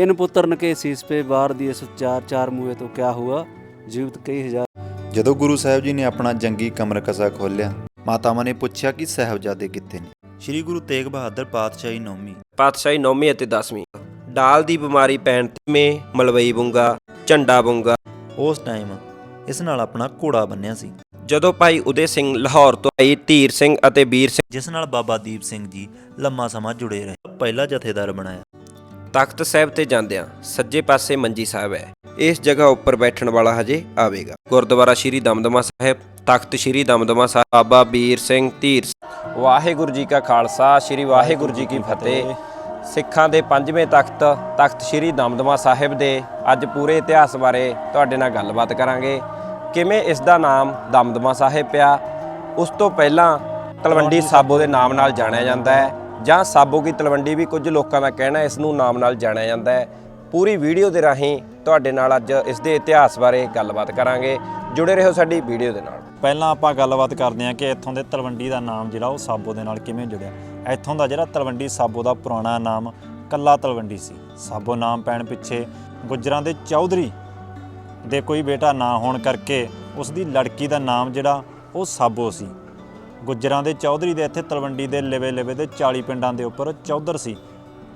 इन पुत्र के शीस पे बार दिए सो चार चार मुए तो क्या हुआ जीवित कई हजार ਜਦੋਂ ਗੁਰੂ ਸਾਹਿਬ ਜੀ ਨੇ ਆਪਣਾ ਜੰਗੀ ਕਮਰ ਕਸਾ ਖੋਲ੍ਹਿਆ ਮਾਤਾਵਾਂ ਨੇ ਪੁੱਛਿਆ ਕਿ ਸਾਹਿਬਜ਼ਾਦੇ ਕਿੱਥੇ ਨੇ ਸ੍ਰੀ ਗੁਰੂ ਤੇਗ ਬਹਾਦਰ ਪਾਤਸ਼ਾਹੀ ਨੌਵੀਂ ਪਾਤਸ਼ਾਹੀ 9ਵੀਂ ਅਤੇ 10ਵੀਂ ਡਾਲ ਦੀ ਬਿਮਾਰੀ ਪੈਣ ਤੇ ਮੇ ਮਲਵਈ ਬੁੰਗਾ ਝੰਡਾ ਬੁੰਗਾ ਉਸ ਟਾਈਮ ਇਸ ਨਾਲ ਆਪਣਾ ਘੋੜਾ ਬੰਨਿਆ ਸੀ ਜਦੋਂ ਭਾਈ ਉਦੇ ਸਿੰਘ ਲਾਹੌਰ ਤੋਂ ਭਾਈ ਧੀਰ ਸਿੰਘ ਅਤੇ ਵੀਰ ਸਿੰਘ ਜਿਸ ਨਾਲ ਬਾਬਾ ਦੀਪ ਸਿੰਘ ਜੀ ਲੰਮਾ ਸਮਾਂ ਜੁੜੇ ਰਹੇ ਪਹਿਲਾ ਜਥੇਦਾਰ ਬਣਾਇਆ ਤਖਤ ਸਾਹਿਬ ਤੇ ਜਾਂਦਿਆਂ ਸੱਜੇ ਪਾਸੇ ਮੰਜੀ ਸਾਹਿਬ ਹੈ। ਇਸ ਜਗ੍ਹਾ ਉੱਪਰ ਬੈਠਣ ਵਾਲਾ ਹਜੇ ਆਵੇਗਾ। ਗੁਰਦੁਆਰਾ ਸ਼੍ਰੀ ਦਮਦਮਾ ਸਾਹਿਬ, ਤਖਤ ਸ਼੍ਰੀ ਦਮਦਮਾ ਸਾਹਿਬ, ਬਾਬਾ ਵੀਰ ਸਿੰਘ ਧੀਰ ਵਾਹਿਗੁਰੂ ਜੀ ਕਾ ਖਾਲਸਾ, ਸ਼੍ਰੀ ਵਾਹਿਗੁਰੂ ਜੀ ਕੀ ਫਤਿਹ। ਸਿੱਖਾਂ ਦੇ ਪੰਜਵੇਂ ਤਖਤ ਤਖਤ ਸ਼੍ਰੀ ਦਮਦਮਾ ਸਾਹਿਬ ਦੇ ਅੱਜ ਪੂਰੇ ਇਤਿਹਾਸ ਬਾਰੇ ਤੁਹਾਡੇ ਨਾਲ ਗੱਲਬਾਤ ਕਰਾਂਗੇ। ਕਿਵੇਂ ਇਸ ਦਾ ਨਾਮ ਦਮਦਮਾ ਸਾਹਿਬ ਪਿਆ? ਉਸ ਤੋਂ ਪਹਿਲਾਂ ਤਲਵੰਡੀ ਸਾਬੋ ਦੇ ਨਾਮ ਨਾਲ ਜਾਣਿਆ ਜਾਂਦਾ ਹੈ। ਜਾਂ ਸਾਬੋ ਕੀ ਤਲਵੰਡੀ ਵੀ ਕੁਝ ਲੋਕਾਂ ਦਾ ਕਹਿਣਾ ਇਸ ਨੂੰ ਨਾਮ ਨਾਲ ਜਾਣਿਆ ਜਾਂਦਾ ਹੈ। ਪੂਰੀ ਵੀਡੀਓ ਦੇ ਰਾਹੀਂ ਤੁਹਾਡੇ ਨਾਲ ਅੱਜ ਇਸ ਦੇ ਇਤਿਹਾਸ ਬਾਰੇ ਗੱਲਬਾਤ ਕਰਾਂਗੇ। ਜੁੜੇ ਰਹੋ ਸਾਡੀ ਵੀਡੀਓ ਦੇ ਨਾਲ। ਪਹਿਲਾਂ ਆਪਾਂ ਗੱਲਬਾਤ ਕਰਦੇ ਹਾਂ ਕਿ ਇੱਥੋਂ ਦੇ ਤਲਵੰਡੀ ਦਾ ਨਾਮ ਜਿਹੜਾ ਉਹ ਸਾਬੋ ਦੇ ਨਾਲ ਕਿਵੇਂ ਜੁੜਿਆ। ਇੱਥੋਂ ਦਾ ਜਿਹੜਾ ਤਲਵੰਡੀ ਸਾਬੋ ਦਾ ਪੁਰਾਣਾ ਨਾਮ ਕੱਲਾ ਤਲਵੰਡੀ ਸੀ। ਸਾਬੋ ਨਾਮ ਪੈਣ ਪਿੱਛੇ ਗੁੱਜਰਾਂ ਦੇ ਚੌਧਰੀ ਦੇ ਕੋਈ ਬੇਟਾ ਨਾ ਹੋਣ ਕਰਕੇ ਉਸ ਦੀ ਲੜਕੀ ਦਾ ਨਾਮ ਜਿਹੜਾ ਉਹ ਸਾਬੋ ਸੀ। ਗੁੱਜਰਾਂ ਦੇ ਚੌਧਰੀ ਦੇ ਇੱਥੇ, ਤਲਵੰਡੀ ਦੇ ਲਿਵੇ ਲਿਵੇ ਦੇ 40 ਪਿੰਡਾਂ ਦੇ ਉੱਪਰ ਚੌਧਰ ਸੀ।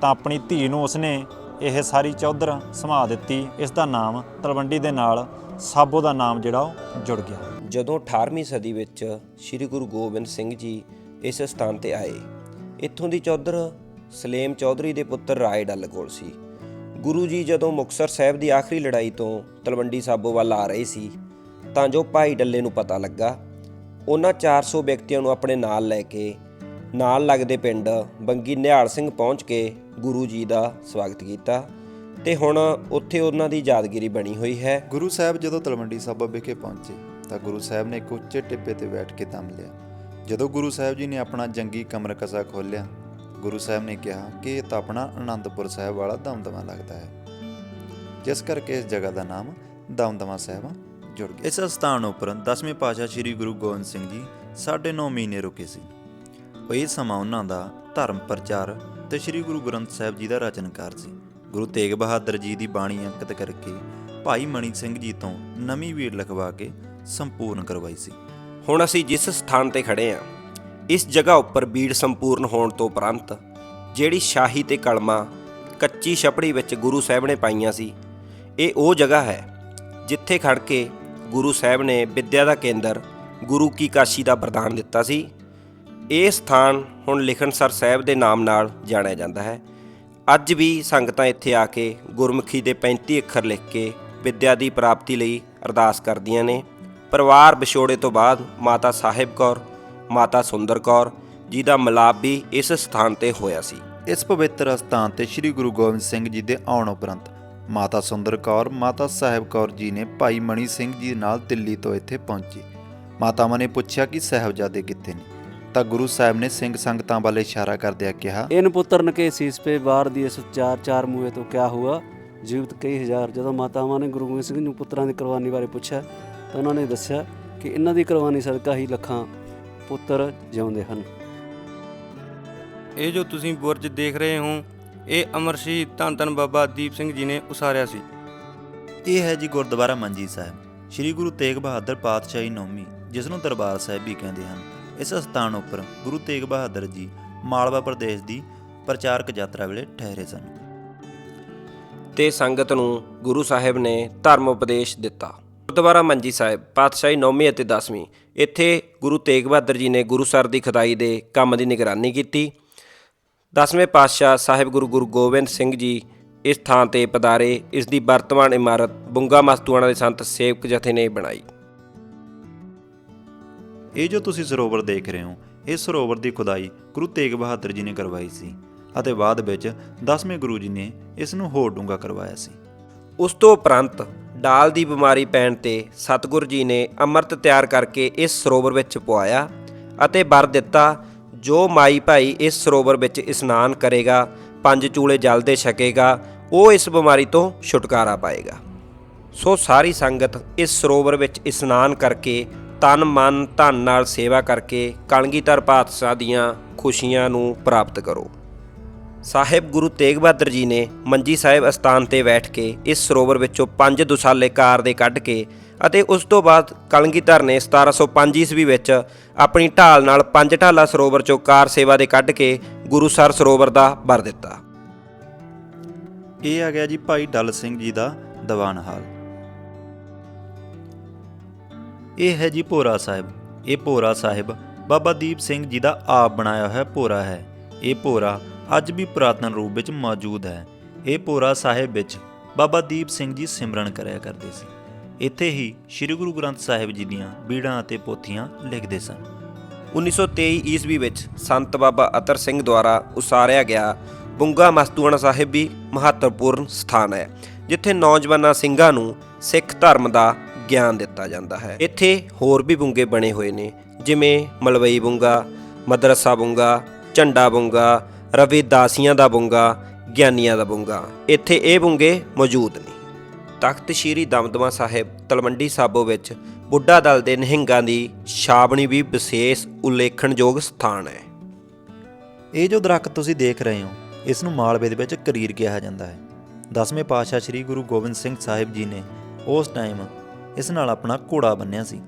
ਤਾਂ ਆਪਣੀ ਧੀ ਨੂੰ ਉਸਨੇ ਇਹ ਸਾਰੀ ਚੌਧਰ ਸਮਾ ਦਿੱਤੀ। ਇਸ ਦਾ ਨਾਮ ਤਲਵੰਡੀ ਦੇ ਨਾਲ ਸਾਬੋ ਦਾ ਨਾਮ ਜਿਹੜਾ ਉਹ ਜੁੜ ਗਿਆ। ਜਦੋਂ 18ਵੀਂ ਸਦੀ ਵਿੱਚ ਸ੍ਰੀ ਗੁਰੂ ਗੋਬਿੰਦ ਸਿੰਘ ਜੀ ਇਸ ਸਥਾਨ ਤੇ ਆਏ, ਇੱਥੋਂ ਦੀ ਚੌਧਰ ਸਲੇਮ ਚੌਧਰੀ ਦੇ ਪੁੱਤਰ ਰਾਏ ਡੱਲ ਕੋਲ ਸੀ। ਗੁਰੂ ਜੀ ਜਦੋਂ ਮੁਕਤਸਰ ਸਾਹਿਬ ਦੀ ਆਖਰੀ ਲੜਾਈ ਤੋਂ ਤਲਵੰਡੀ ਸਾਬੋ ਵੱਲ ਆ ਰਹੇ ਸੀ, ਤਾਂ ਜੋ ਭਾਈ ਡੱਲੇ ਨੂੰ ਪਤਾ ਲੱਗਾ ਉਹਨਾਂ 400 ਵਿਅਕਤੀਆਂ ਨੂੰ ਆਪਣੇ ਨਾਲ ਲੈ ਕੇ ਨਾਲ ਲੱਗਦੇ ਪਿੰਡ ਬੰਗੀ ਨਿਹਾਲ ਸਿੰਘ ਪਹੁੰਚ ਕੇ ਗੁਰੂ ਜੀ ਦਾ ਸਵਾਗਤ ਕੀਤਾ ਤੇ ਹੁਣ ਉੱਥੇ ਉਹਨਾਂ ਦੀ ਯਾਦਗਿਰੀ ਬਣੀ ਹੋਈ ਹੈ। ਗੁਰੂ ਸਾਹਿਬ ਜਦੋਂ ਤਲਵੰਡੀ ਸਾਬਾ ਵਿਖੇ ਪਹੁੰਚੇ ਤਾਂ ਗੁਰੂ ਸਾਹਿਬ ਨੇ ਇੱਕ ਉੱਚੇ ਟਿੱਪੇ ਤੇ ਬੈਠ ਕੇ ਦਮ ਲਿਆ। ਜਦੋਂ ਗੁਰੂ ਸਾਹਿਬ ਜੀ ਨੇ ਆਪਣਾ ਜੰਗੀ ਕਮਰ ਕਸਾ ਖੋਲ੍ਹਿਆ, ਗੁਰੂ ਸਾਹਿਬ ਨੇ ਕਿਹਾ ਕਿ ਇਹ ਤਾਂ ਆਪਣਾ ਅਨੰਦਪੁਰ ਸਾਹਿਬ ਵਾਲਾ ਦਮਦਮਾ ਲੱਗਦਾ ਹੈ। ਜਿਸ ਕਰਕੇ ਇਸ ਜਗ੍ਹਾ ਦਾ ਨਾਮ ਦਮਦਮਾ ਸਾਹਿਬ ਜੁੜ ਗਿਆ ਇਸ ਸਥਾਨ ਉੱਪਰ 10ਵੇਂ ਪਾਤਸ਼ਾਹ ਸ੍ਰੀ ਗੁਰੂ ਗੋਬਿੰਦ ਸਿੰਘ ਜੀ ਸਾਢੇ ਨੌ ਮਹੀਨੇ ਰੁਕੇ ਸੀ। ਉਹ ਇਹ ਸਮਾਂ ਉਹਨਾਂ ਦਾ ਧਰਮ ਪ੍ਰਚਾਰ ਤੇ ਸ੍ਰੀ ਗੁਰੂ ਗ੍ਰੰਥ ਸਾਹਿਬ ਜੀ ਦਾ ਰਚਨਕਾਰ ਸੀ। ਗੁਰੂ ਤੇਗ ਬਹਾਦਰ ਜੀ ਦੀ ਬਾਣੀ ਅੰਕਿਤ ਕਰਕੇ ਭਾਈ ਮਣੀ ਸਿੰਘ ਜੀ ਤੋਂ ਨਵੀਂ ਵੀਰ ਲਿਖਵਾ ਕੇ ਸੰਪੂਰਨ ਕਰਵਾਈ ਸੀ। ਹੁਣ ਅਸੀਂ ਜਿਸ ਸਥਾਨ ਤੇ ਖੜੇ ਹਾਂ ਇਸ ਜਗ੍ਹਾ ਉੱਪਰ ਬੀੜ ਸੰਪੂਰਨ ਹੋਣ ਤੋਂ ਉਪਰੰਤ ਜਿਹੜੀ ਸ਼ਾਹੀ ਤੇ ਕਲਮਾ ਕੱਚੀ ਛਪੜੀ ਵਿੱਚ ਗੁਰੂ ਸਾਹਿਬ ਨੇ ਪਾਈਆਂ ਸੀ ਇਹ ਉਹ ਜਗ੍ਹਾ ਹੈ ਜਿੱਥੇ ਖੜ ਕੇ ਗੁਰੂ ਸਾਹਿਬ ਨੇ ਵਿੱਦਿਆ ਦਾ ਕੇਂਦਰ ਗੁਰੂ ਕੀ ਕਾਸ਼ੀ ਦਾ ਵਰਦਾਨ ਦਿੱਤਾ ਸੀ। ਇਹ ਸਥਾਨ ਹੁਣ ਲਿਖਣਸਰ ਸਾਹਿਬ ਦੇ ਨਾਮ ਨਾਲ ਜਾਣਿਆ ਜਾਂਦਾ ਹੈ। ਅੱਜ ਵੀ ਸੰਗਤਾਂ ਇੱਥੇ ਆ ਕੇ ਗੁਰਮੁਖੀ ਦੇ 35 ਅੱਖਰ ਲਿਖ ਕੇ ਵਿੱਦਿਆ ਦੀ ਪ੍ਰਾਪਤੀ ਲਈ ਅਰਦਾਸ ਕਰਦੀਆਂ ਨੇ। ਪਰਿਵਾਰ ਵਿਛੋੜੇ ਤੋਂ ਬਾਅਦ ਮਾਤਾ ਸਾਹਿਬ ਕੌਰ, ਮਾਤਾ ਸੁੰਦਰ ਕੌਰ ਜੀ ਦਾ ਮਿਲਾਪ ਵੀ ਇਸ ਸਥਾਨ ਤੇ ਹੋਇਆ ਸੀ। ਇਸ ਪਵਿੱਤਰ ਸਥਾਨ ਤੇ ਸ੍ਰੀ ਗੁਰੂ ਗੋਬਿੰਦ ਸਿੰਘ ਜੀ ਦੇ ਆਉਣ ਉਪਰੰਤ ਮਾਤਾ ਸੁੰਦਰ ਕੌਰ ਮਾਤਾ ਸਾਹਿਬ ਕੌਰ ਜੀ ਨੇ ਭਾਈ ਮਣੀ ਸਿੰਘ ਜੀ ਨਾਲ ਦਿੱਲੀ ਤੋਂ ਇੱਥੇ ਪਹੁੰਚੇ। ਮਾਤਾਵਾਂ ਨੇ ਪੁੱਛਿਆ ਕਿ ਸਹਿਬਜ਼ਾਦੇ ਕਿੱਥੇ ਨੇ? ਤਾਂ ਗੁਰੂ ਸਾਹਿਬ ਨੇ ਸਿੰਘ ਸੰਗਤਾਂ ਵੱਲ ਇਸ਼ਾਰਾ ਕਰਦਿਆਂ ਕਿਹਾ ਇਨ ਪੁੱਤਰ ਨੇ ਨਕੇ ਸੀਸ ਪੇ ਬਾਹਰ ਦੀ ਇਸ ਚਾਰ ਚਾਰ ਮੂਹੇ ਤੋਂ ਕਿਆ ਹੁਆ? ਜੀਵਤ ਕਈ ਹਜ਼ਾਰ। ਜਦੋਂ ਮਾਤਾਵਾਂ ਨੇ ਗੁਰੂ ਗੋਬਿੰਦ ਸਿੰਘ ਨੂੰ ਪੁੱਤਰਾਂ ਦੀ ਕੁਰਬਾਨੀ ਬਾਰੇ ਪੁੱਛਿਆ ਤਾਂ ਉਹਨਾਂ ਨੇ ਦੱਸਿਆ ਕਿ ਇਹਨਾਂ ਦੀ ਕੁਰਬਾਨੀ ਸਦਕਾ ਹੀ ਲੱਖਾਂ ਪੁੱਤਰ ਜਿਉਂਦੇ ਹਨ। ਇਹ ਜੋ ਤੁਸੀਂ ਬੁਰਜ ਦੇਖ ਰਹੇ ਹੋ ਇਹ ਅਮਰ ਸ਼ਹੀਦ ਧੰਨ ਧੰਨ ਬਾਬਾ ਦੀਪ ਸਿੰਘ ਜੀ ਨੇ ਉਸਾਰਿਆ ਸੀ। ਇਹ ਹੈ ਜੀ ਗੁਰਦੁਆਰਾ ਮੰਜੀ ਸਾਹਿਬ। ਸ੍ਰੀ ਗੁਰੂ ਤੇਗ ਬਹਾਦਰ ਪਾਤਸ਼ਾਹੀ ਨੌਵੀਂ ਜਿਸ ਨੂੰ ਦਰਬਾਰ ਸਾਹਿਬ ਵੀ ਕਹਿੰਦੇ ਹਨ। ਇਸ ਸਥਾਨ ਉੱਪਰ ਗੁਰੂ ਤੇਗ ਬਹਾਦਰ ਜੀ ਮਾਲਵਾ ਪ੍ਰਦੇਸ਼ ਦੀ ਪ੍ਰਚਾਰਕ ਯਾਤਰਾ ਵੇਲੇ ਠਹਿਰੇ ਸਨ। ਤੇ ਸੰਗਤ ਨੂੰ ਗੁਰੂ ਸਾਹਿਬ ਨੇ ਧਰਮ ਉਪਦੇਸ਼ ਦਿੱਤਾ। ਗੁਰਦੁਆਰਾ ਮੰਜੀ ਸਾਹਿਬ ਪਾਤਸ਼ਾਹੀ 9ਵੀਂ ਅਤੇ 10ਵੀਂ ਇੱਥੇ ਗੁਰੂ ਤੇਗ ਬਹਾਦਰ ਜੀ ਨੇ ਗੁਰੂਸਰ ਦੀ ਖੁਦਾਈ ਦੇ ਕੰਮ ਦੀ ਨਿਗਰਾਨੀ ਕੀਤੀ। 10ਵੇਂ ਪਾਤਸ਼ਾਹ ਸਾਹਿਬ ਗੁਰੂ ਗੁਰੂ ਗੋਬਿੰਦ ਸਿੰਘ ਜੀ ਇਸ ਥਾਂ ਤੇ ਪਧਾਰੇ ਇਸ ਦੀ ਵਰਤਮਾਨ ਇਮਾਰਤ ਬੁੰਗਾ ਮਸਤੂਆਣਾ ਦੇ ਸੰਤ ਸੇਵਕ ਜਥੇ ਨੇ ਬਣਾਈ। ਇਹ ਜੋ ਤੁਸੀਂ ਸਰੋਵਰ ਦੇਖ ਰਹੇ ਹੋ ਇਹ ਸਰੋਵਰ ਦੀ ਖੁਦਾਈ ਗੁਰੂ ਤੇਗ ਬਹਾਦਰ ਜੀ ਨੇ ਕਰਵਾਈ ਸੀ ਅਤੇ ਬਾਅਦ ਵਿੱਚ 10ਵੇਂ ਗੁਰੂ ਜੀ ਨੇ ਇਸ ਨੂੰ ਹੋਰ ਡੂੰਘਾ ਕਰਵਾਇਆ ਸੀ। ਉਸ ਤੋਂ ਉਪਰੰਤ ਡਾਲ ਦੀ ਬਿਮਾਰੀ ਪੈਣ ਤੇ ਸਤਿਗੁਰ ਜੀ ਨੇ ਅੰਮ੍ਰਿਤ ਤਿਆਰ ਕਰਕੇ ਇਸ ਸਰੋਵਰ ਵਿੱਚ ਪਵਾਇਆ ਅਤੇ ਵਰ ਦਿੱਤਾ ਜੋ ਮਾਈ ਭਾਈ ਇਸ ਸਰੋਵਰ ਵਿੱਚ ਇਸ਼ਨਾਨ ਕਰੇਗਾ, ਪੰਜ ਚੂਲੇ ਜਲ ਦੇ ਛਕੇਗਾ, ਉਹ ਇਸ ਬਿਮਾਰੀ ਤੋਂ ਛੁਟਕਾਰਾ ਪਾਏਗਾ। ਸੋ ਸਾਰੀ ਸੰਗਤ ਇਸ ਸਰੋਵਰ ਵਿੱਚ ਇਸ਼ਨਾਨ ਕਰਕੇ, ਤਨ ਮਨ ਧਨ ਨਾਲ ਸੇਵਾ ਕਰਕੇ, ਕਲਗੀਧਰ ਪਾਤਸ਼ਾਹ ਦੀਆਂ ਖੁਸ਼ੀਆਂ ਨੂੰ ਪ੍ਰਾਪਤ ਕਰੋ। ਸਾਹਿਬ ਗੁਰੂ ਤੇਗ ਬਹਾਦਰ ਜੀ ਨੇ ਮੰਜੀ ਸਾਹਿਬ ਅਸਥਾਨ ਤੇ ਬੈਠ ਕੇ ਇਸ ਸਰੋਵਰ ਵਿੱਚੋਂ ਪੰਜ ਦੁਸਾਲੇ ਕਾਰ ਦੇ ਕੱਢ ਕੇ ਅਤੇ ਉਸ ਤੋਂ ਬਾਅਦ ਕਲਗੀਧਰ ਨੇ 1705 ਈਸਵੀ ਵਿੱਚ ਆਪਣੀ ਢਾਲ ਨਾਲ ਪੰਜ ਢਾਲਾ ਸਰੋਵਰ ਚੋਂ ਕਾਰ ਸੇਵਾ ਦੇ ਕੱਢ ਕੇ ਗੁਰੂਸਰ ਸਰੋਵਰ ਦਾ ਭਰ ਦਿੱਤਾ। ਇਹ ਆ ਗਿਆ ਜੀ ਭਾਈ ਡਲ ਸਿੰਘ ਜੀ ਦਾ ਦੀਵਾਨ ਹਾਲ। ਇਹ ਹੈ ਜੀ ਭੋਰਾ ਸਾਹਿਬ। ਇਹ ਭੋਰਾ ਸਾਹਿਬ ਬਾਬਾ ਦੀਪ ਸਿੰਘ ਜੀ ਦਾ ਆਪ ਬਣਾਇਆ ਹੋਇਆ ਭੋਰਾ ਹੈ। ਇਹ ਭੋਰਾ ਅੱਜ ਵੀ ਪੁਰਾਤਨ ਰੂਪ ਵਿੱਚ ਮੌਜੂਦ ਹੈ। ਇਹ ਭੋਰਾ ਸਾਹਿਬ ਵਿੱਚ ਬਾਬਾ ਦੀਪ ਸਿੰਘ ਜੀ ਸਿਮਰਨ ਕਰਿਆ ਕਰਦੇ ਸੀ। ਇੱਥੇ ਹੀ ਸ੍ਰੀ ਗੁਰੂ ਗ੍ਰੰਥ ਸਾਹਿਬ ਜੀ ਦੀਆਂ ਬੀੜਾਂ ਅਤੇ ਪੋਥੀਆਂ ਲਿਖਦੇ ਸਨ। 1923 ਈਸਵੀ ਵਿੱਚ ਸੰਤ ਬਾਬਾ ਅਤਰ ਸਿੰਘ ਦੁਆਰਾ ਉਸਾਰਿਆ ਗਿਆ ਬੁੰਗਾ ਮਸਤੂਆਣਾ ਸਾਹਿਬ ਵੀ ਮਹੱਤਵਪੂਰਨ ਸਥਾਨ ਹੈ, ਜਿੱਥੇ ਨੌਜਵਾਨਾਂ ਸਿੰਘਾਂ ਨੂੰ ਸਿੱਖ ਧਰਮ ਦਾ ਗਿਆਨ ਦਿੱਤਾ ਜਾਂਦਾ ਹੈ। ਇੱਥੇ ਹੋਰ ਵੀ ਬੁੰਗੇ ਬਣੇ ਹੋਏ ਨੇ, ਜਿਵੇਂ ਮਲਵਈ ਬੁੰਗਾ, ਮਦਰਸਾ ਬੁੰਗਾ, ਝੰਡਾ ਬੁੰਗਾ, ਰਵੀ ਦਾਸੀਆਂ ਦਾ ਬੁੰਗਾ, ਗਿਆਨੀਆਂ ਦਾ ਬੁੰਗਾ। ਇੱਥੇ ਇਹ ਬੁੰਗੇ ਮੌਜੂਦ ਨੇ। ਤਖਤ ਸ੍ਰੀ ਦਮਦਮਾ ਸਾਹਿਬ ਤਲਵੰਡੀ ਸਾਬੋ ਵਿੱਚ ਬੁੱਢਾ ਦਲ ਦੇ ਨਿਹੰਗਾਂ ਦੀ ਛਾਬਣੀ ਵੀ ਵਿਸ਼ੇਸ਼ ਉਲੇਖਣਯੋਗ ਸਥਾਨ ਹੈ। ਇਹ ਜੋ ਦਰਖਤ ਤੁਸੀਂ ਦੇਖ ਰਹੇ ਹੋ, ਇਸ ਨੂੰ ਮਾਲਵੇ ਦੇ ਵਿੱਚ ਕਰੀਰ ਕਿਹਾ ਜਾਂਦਾ ਹੈ। ਦਸਵੇਂ ਪਾਤਸ਼ਾਹ ਸ੍ਰੀ ਗੁਰੂ ਗੋਬਿੰਦ ਸਿੰਘ ਸਾਹਿਬ ਜੀ ਨੇ ਉਸ ਟਾਈਮ ਇਸ ਨਾਲ ਆਪਣਾ ਘੋੜਾ ਬੰਨਿਆ ਸੀ।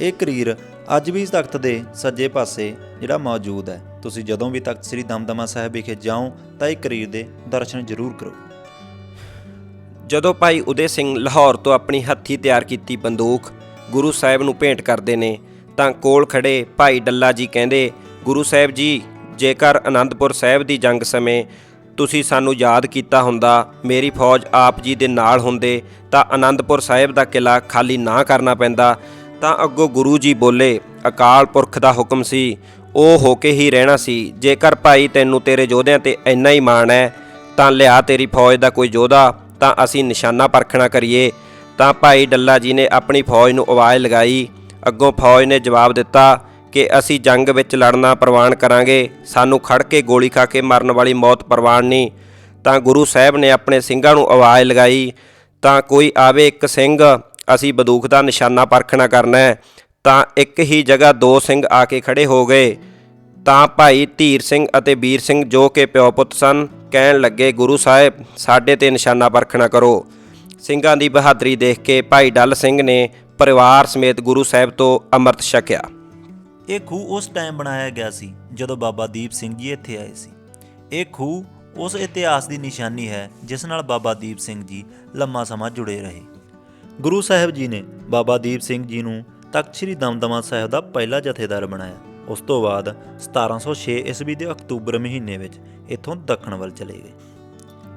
ਇਹ ਕਰੀਰ ਅੱਜ ਵੀ ਤਖਤ ਦੇ ਸੱਜੇ ਪਾਸੇ ਜਿਹੜਾ ਮੌਜੂਦ ਹੈ। ਤੁਸੀਂ ਜਦੋਂ ਵੀ ਤਖਤ ਸ੍ਰੀ ਦਮਦਮਾ ਸਾਹਿਬ ਵਿਖੇ ਜਾਓ, ਤਾਂ ਇਹ ਕਰੀਰ ਦੇ ਦਰਸ਼ਨ ਜ਼ਰੂਰ ਕਰੋ। ਜਦੋਂ ਭਾਈ ਉਦੇ ਸਿੰਘ ਲਾਹੌਰ ਤੋਂ ਆਪਣੀ ਹੱਥੀ ਤਿਆਰ ਕੀਤੀ ਬੰਦੂਕ, ਗੁਰੂ ਸਾਹਿਬ ਨੂੰ ਭੇਂਟ ਕਰਦੇ ਨੇ, ਤਾਂ ਕੋਲ ਖੜੇ ਭਾਈ ਡੱਲਾ ਜੀ ਕਹਿੰਦੇ, ਗੁਰੂ ਸਾਹਿਬ ਜੀ, ਜੇਕਰ ਆਨੰਦਪੁਰ ਸਾਹਿਬ ਦੀ ਜੰਗ ਸਮੇਂ ਤੁਸੀਂ ਸਾਨੂੰ ਯਾਦ ਕੀਤਾ ਹੁੰਦਾ, ਮੇਰੀ ਫੌਜ ਆਪ ਜੀ ਦੇ ਨਾਲ ਹੁੰਦੇ, ਤਾਂ ਆਨੰਦਪੁਰ ਸਾਹਿਬ ਦਾ ਕਿਲਾ ਖਾਲੀ ਨਾ ਕਰਨਾ ਪੈਂਦਾ, ਤਾਂ ਅੱਗੋਂ ਗੁਰੂ ਜੀ ਬੋਲੇ, ਅਕਾਲ ਪੁਰਖ ਦਾ ਹੁਕਮ ਸੀ, ਉਹ ਹੋ ਕੇ ਹੀ ਰਹਿਣਾ ਸੀ, ਜੇਕਰ ਭਾਈ ਤੈਨੂੰ ਤੇਰੇ ਯੋਧਿਆਂ ਤੇ ਇੰਨਾ ਹੀ ਮਾਣ ਹੈ, ਤਾਂ ਲਿਆ ਤੇਰੀ ਫੌਜ ਦਾ ਕੋਈ ਯੋਧਾ ਤਾਂ ਅਸੀਂ ਨਿਸ਼ਾਨਾ ਪਰਖਣਾ ਕਰੀਏ। ਤਾਂ ਭਾਈ ਡੱਲਾ ਜੀ ਨੇ ਆਪਣੀ ਫੌਜ ਨੂੰ ਆਵਾਜ਼ ਲਗਾਈ। ਅੱਗੋਂ ਫੌਜ ਨੇ ਜਵਾਬ ਦਿੱਤਾ ਕਿ ਅਸੀਂ ਜੰਗ ਵਿੱਚ ਲੜਨਾ ਪ੍ਰਵਾਨ ਕਰਾਂਗੇ। ਸਾਨੂੰ ਖੜ ਕੇ ਗੋਲੀ ਖਾ ਕੇ ਮਰਨ ਵਾਲੀ ਮੌਤ ਪ੍ਰਵਾਨ ਨਹੀਂ। ਤਾਂ ਗੁਰੂ ਸਾਹਿਬ ਨੇ ਆਪਣੇ ਸਿੰਘਾਂ ਨੂੰ ਆਵਾਜ਼ ਲਗਾਈ। ਤਾਂ ਕੋਈ ਆਵੇ ਇੱਕ ਸਿੰਘ, ਅਸੀਂ ਬੰਦੂਕ ਦਾ ਨਿਸ਼ਾਨਾ ਪਰਖਣਾ ਕਰਨਾ ਹੈ। ਤਾਂ ਇੱਕ ਹੀ ਜਗ੍ਹਾ ਦੋ ਸਿੰਘ ਆ ਕੇ ਖੜੇ ਹੋ ਗਏ। ਤਾਂ ਭਾਈ ਧੀਰ ਸਿੰਘ ਅਤੇ ਵੀਰ ਸਿੰਘ ਜੋ ਕਿ ਪਿਓ ਪੁੱਤ ਸਨ ਕਹਿਣ ਲੱਗੇ, ਗੁਰੂ ਸਾਹਿਬ, ਸਾਡੇ ਤੇ ਨਿਸ਼ਾਨਾ ਪਰਖਣਾ ਕਰੋ। ਸਿੰਘਾਂ ਦੀ ਬਹਾਦਰੀ ਦੇਖ ਕੇ ਭਾਈ ਡੱਲ ਸਿੰਘ ਨੇ ਪਰਿਵਾਰ ਸਮੇਤ ਗੁਰੂ ਸਾਹਿਬ ਤੋਂ ਅੰਮ੍ਰਿਤ ਛਕਿਆ। ਇਹ ਖੂਹ ਉਸ ਟਾਈਮ ਬਣਾਇਆ ਗਿਆ ਸੀ, ਜਦੋਂ ਬਾਬਾ ਦੀਪ ਸਿੰਘ ਜੀ ਇੱਥੇ ਆਏ ਸੀ। ਇਹ ਖੂਹ ਉਸ ਇਤਿਹਾਸ ਦੀ ਨਿਸ਼ਾਨੀ ਹੈ, ਜਿਸ ਨਾਲ ਬਾਬਾ ਦੀਪ ਸਿੰਘ ਜੀ ਲੰਮਾ ਸਮਾਂ ਜੁੜੇ ਰਹੇ। ਗੁਰੂ ਸਾਹਿਬ ਜੀ ਨੇ ਬਾਬਾ ਦੀਪ ਸਿੰਘ ਜੀ ਨੂੰ ਤਖਤ ਸ੍ਰੀ ਦਮਦਮਾ ਸਾਹਿਬ ਦਾ ਪਹਿਲਾ ਜਥੇਦਾਰ ਬਣਾਇਆ। ਉਸ ਤੋਂ ਬਾਅਦ 1706 ਈਸਵੀ ਦੇ ਅਕਤੂਬਰ ਮਹੀਨੇ ਵਿੱਚ ਇੱਥੋਂ ਦੱਖਣ ਵੱਲ ਚਲੇ ਗਏ।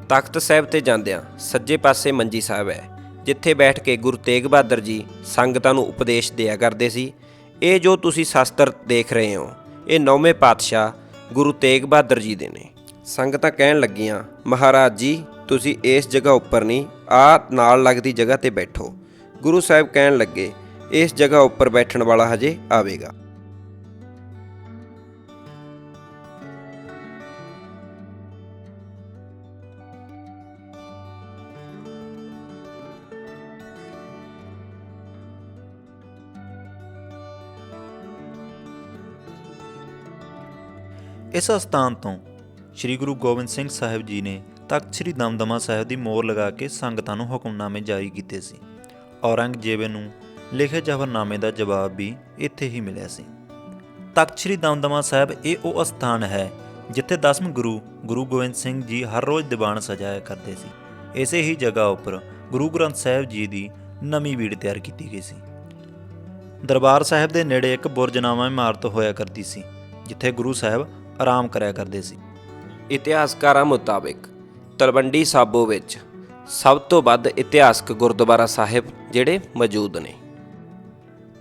ਤਖਤ ਸਾਹਿਬ ਤੇ ਜਾਂਦਿਆਂ ਸੱਜੇ ਪਾਸੇ ਮੰਜੀ ਸਾਹਿਬ ਹੈ, ਜਿੱਥੇ ਬੈਠ ਕੇ ਗੁਰੂ ਤੇਗ ਬਹਾਦਰ ਜੀ ਸੰਗਤਾਂ ਨੂੰ ਉਪਦੇਸ਼ ਦਿਆ ਕਰਦੇ ਸੀ, ਇਹ ਜੋ ਤੁਸੀਂ ਸ਼ਾਸਤਰ ਦੇਖ ਰਹੇ ਹੋ, ਇਹ ਨੌਵੇਂ ਪਾਤਸ਼ਾਹ ਗੁਰੂ ਤੇਗ ਬਹਾਦਰ ਜੀ ਦੇ ਨੇ। ਸੰਗਤਾਂ ਕਹਿਣ ਲੱਗੀਆਂ, ਮਹਾਰਾਜ ਜੀ, ਤੁਸੀਂ ਇਸ ਜਗ੍ਹਾ ਉੱਪਰ ਨਹੀਂ, ਆ ਨਾਲ ਲੱਗਦੀ ਜਗ੍ਹਾ ਤੇ ਬੈਠੋ। ਗੁਰੂ ਸਾਹਿਬ ਕਹਿਣ ਲੱਗੇ, ਇਸ ਜਗ੍ਹਾ ਉੱਪਰ ਬੈਠਣ ਵਾਲਾ ਹਜੇ ਆਵੇਗਾ। ਇਸ ਅਸਥਾਨ ਤੋਂ ਸ੍ਰੀ ਗੁਰੂ ਗੋਬਿੰਦ ਸਿੰਘ ਸਾਹਿਬ ਜੀ ਨੇ ਤਖਤ ਸ੍ਰੀ ਦਮਦਮਾ ਸਾਹਿਬ ਦੀ ਮੋਹਰ ਲਗਾ ਕੇ ਸੰਗਤਾਂ ਨੂੰ ਹੁਕਮਨਾਮੇ ਜਾਰੀ ਕੀਤੇ ਸੀ। ਔਰੰਗਜ਼ੇਬ ਨੂੰ ਲਿਖੇ ਜ਼ਫਰਨਾਮੇ ਦਾ ਜਵਾਬ ਵੀ ਇੱਥੇ ਹੀ ਮਿਲਿਆ ਸੀ। ਤਖਤ ਸ੍ਰੀ ਦਮਦਮਾ ਸਾਹਿਬ ਇਹ ਉਹ ਅਸਥਾਨ ਹੈ ਜਿੱਥੇ ਦਸਮ ਗੁਰੂ ਗੁਰੂ ਗੋਬਿੰਦ ਸਿੰਘ ਜੀ ਹਰ ਰੋਜ਼ ਦੀਵਾਨ ਸਜਾਇਆ ਕਰਦੇ ਸੀ। ਇਸੇ ਹੀ ਜਗ੍ਹਾ ਉੱਪਰ ਗੁਰੂ ਗ੍ਰੰਥ ਸਾਹਿਬ ਜੀ ਦੀ ਨਵੀਂ ਬੀੜ ਤਿਆਰ ਕੀਤੀ ਗਈ ਸੀ। ਦਰਬਾਰ ਸਾਹਿਬ ਦੇ ਨੇੜੇ ਇੱਕ ਬੁਰਜਨਾਮਾ ਇਮਾਰਤ ਹੋਇਆ ਕਰਦੀ ਸੀ, ਜਿੱਥੇ ਗੁਰੂ ਸਾਹਿਬ ਆਰਾਮ ਕਰਿਆ ਕਰਦੇ ਸੀ। ਇਤਿਹਾਸਕਾਰਾਂ ਮੁਤਾਬਕ ਤਲਵੰਡੀ ਸਾਬੋ ਵਿੱਚ ਸਭ ਤੋਂ ਵੱਧ ਇਤਿਹਾਸਕ ਗੁਰਦੁਆਰਾ ਸਾਹਿਬ ਜਿਹੜੇ ਮੌਜੂਦ ਨੇ।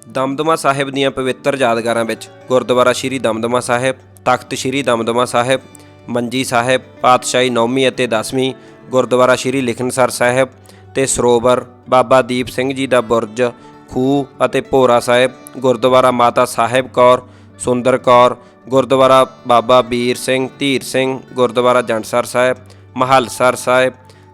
ਦਮਦਮਾ ਸਾਹਿਬ ਦੀਆਂ ਪਵਿੱਤਰ ਯਾਦਗਾਰਾਂ ਵਿੱਚ ਗੁਰਦੁਆਰਾ ਸ਼੍ਰੀ ਦਮਦਮਾ ਸਾਹਿਬ, ਤਖਤ ਸ਼੍ਰੀ ਦਮਦਮਾ ਸਾਹਿਬ, ਮੰਜੀ ਸਾਹਿਬ, ਪਾਤਸ਼ਾਹੀ ਨੌਵੀਂ ਅਤੇ 10ਵੀਂ ਗੁਰਦੁਆਰਾ ਸ਼੍ਰੀ ਲਿਖਣਸਰ ਸਾਹਿਬ ਤੇ ਸਰੋਵਰ, ਬਾਬਾ ਦੀਪ ਸਿੰਘ ਜੀ ਦਾ ਬੁਰਜ, ਖੂਹ ਅਤੇ ਭੋਰਾ ਸਾਹਿਬ, ਗੁਰਦੁਆਰਾ ਮਾਤਾ ਸਾਹਿਬ ਕੌਰ ਸੁੰਦਰ ਕੌਰ ਗੁਰਦੁਆਰਾ ਬਾਬਾ ਬੀਰ ਸਿੰਘ, ਧੀਰ ਸਿੰਘ, ਗੁਰਦੁਆਰਾ ਜੰਡਸਰ ਸਾਹਿਬ ਮਹਲਸਰ ਸਾਹਿਬ,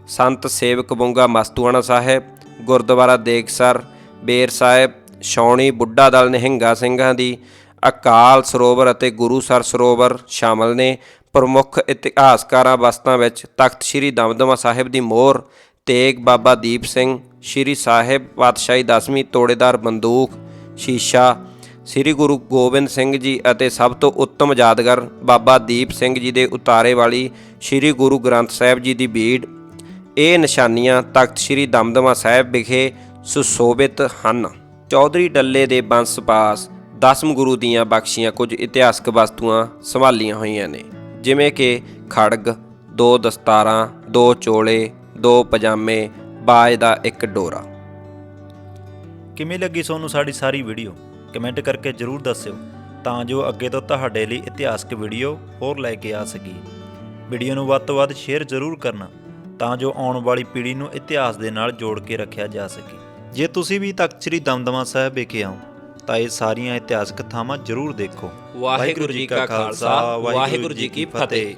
ਸੰਤ ਸੇਵਕ ਬੁੰਗਾ ਮਸਤੂਆਣਾ ਸਾਹਿਬ, ਗੁਰਦੁਆਰਾ ਦੇਗਸਰ ਬੇਰ ਸਾਹਿਬ, ਛਾਉਣੀ ਬੁੱਢਾ ਦਲ ਨਿਹੰਗਾ ਸਿੰਘਾਂ ਦੀ ਅਕਾਲ ਸਰੋਵਰ ਅਤੇ ਗੁਰੂ ਸਰ ਸਰੋਵਰ ਸ਼ਾਮਲ ਨੇ ਪ੍ਰਮੁੱਖ ਇਤਿਹਾਸਕਾਰਾਂ ਵਸਤਾਂ ਵਿੱਚ ਤਖਤ ਸ੍ਰੀ ਦਮਦਮਾ ਸਾਹਿਬ ਦੀ ਮੋਹਰ, ਤੇਗ ਬਾਬਾ ਦੀਪ ਸਿੰਘ, ਸ੍ਰੀ ਸਾਹਿਬ ਪਾਤਸ਼ਾਹੀ ਦਸਵੀਂ ਤੋੜੇਦਾਰ ਬੰਦੂਕ, ਸ਼ੀਸ਼ਾ ਸ੍ਰੀ ਗੁਰੂ ਗੋਬਿੰਦ ਸਿੰਘ ਜੀ ਅਤੇ ਸਭ ਤੋਂ ਉੱਤਮ ਯਾਦਗਾਰ ਬਾਬਾ ਦੀਪ ਸਿੰਘ ਜੀ ਦੇ ਉਤਾਰੇ ਵਾਲੀ ਸ੍ਰੀ ਗੁਰੂ ਗ੍ਰੰਥ ਸਾਹਿਬ ਜੀ ਦੀ ਬੀੜ, ਇਹ ਨਿਸ਼ਾਨੀਆਂ ਤਖਤ ਸ੍ਰੀ ਦਮਦਮਾ ਸਾਹਿਬ ਵਿਖੇ ਸੁਸ਼ੋਭਿਤ ਹਨ। ਚੌਧਰੀ ਡੱਲੇ ਦੇ ਬੰਸ ਪਾਸ ਦਸਮ ਗੁਰੂ ਦੀਆਂ ਬਖਸ਼ੀਆਂ ਕੁਝ ਇਤਿਹਾਸਕ ਵਸਤੂਆਂ ਸੰਭਾਲੀਆਂ ਹੋਈਆਂ ਨੇ, ਜਿਵੇਂ ਕਿ ਖੜਗ, ਦੋ ਦਸਤਾਰਾਂ, ਦੋ ਚੋਲੇ, ਦੋ ਪਜਾਮੇ, ਬਾਜ ਦਾ ਇੱਕ ਡੋਰਾ। ਕਿਵੇਂ ਲੱਗੀ ਤੁਹਾਨੂੰ ਸਾਡੀ ਸਾਰੀ ਵੀਡੀਓ? ਕਮੈਂਟ ਕਰਕੇ ਜਰੂਰ ਦੱਸਿਓ, ਤਾਂ ਜੋ ਅੱਗੇ ਤੋਂ ਤੁਹਾਡੇ ਲਈ ਇਤਿਹਾਸਕ ਵੀਡੀਓ ਹੋਰ ਲੈ ਕੇ ਆ ਸਕੀਏ ਵੀਡੀਓ ਨੂੰ ਵੱਧ ਤੋਂ ਵੱਧ ਸ਼ੇਅਰ ਜਰੂਰ ਕਰਨਾ, ਤਾਂ ਜੋ ਆਉਣ ਵਾਲੀ ਪੀੜ੍ਹੀ ਨੂੰ ਇਤਿਹਾਸ ਦੇ ਨਾਲ ਜੋੜ ਕੇ ਰੱਖਿਆ ਜਾ ਸਕੇ। ਜੇ ਤੁਸੀਂ ਵੀ ਤਖਤ ਸ੍ਰੀ ਦਮਦਮਾ ਸਾਹਿਬ ਵਿਖੇ ਆਓ, ਤਾਂ ਇਹ ਸਾਰੀਆਂ ਇਤਿਹਾਸਕ ਥਾਵਾਂ ਜਰੂਰ ਦੇਖੋ। ਵਾਹਿਗੁਰੂ ਜੀ ਕਾ ਖਾਲਸਾ, ਵਾਹਿਗੁਰੂ ਜੀ ਕੀ ਫਤਿਹ।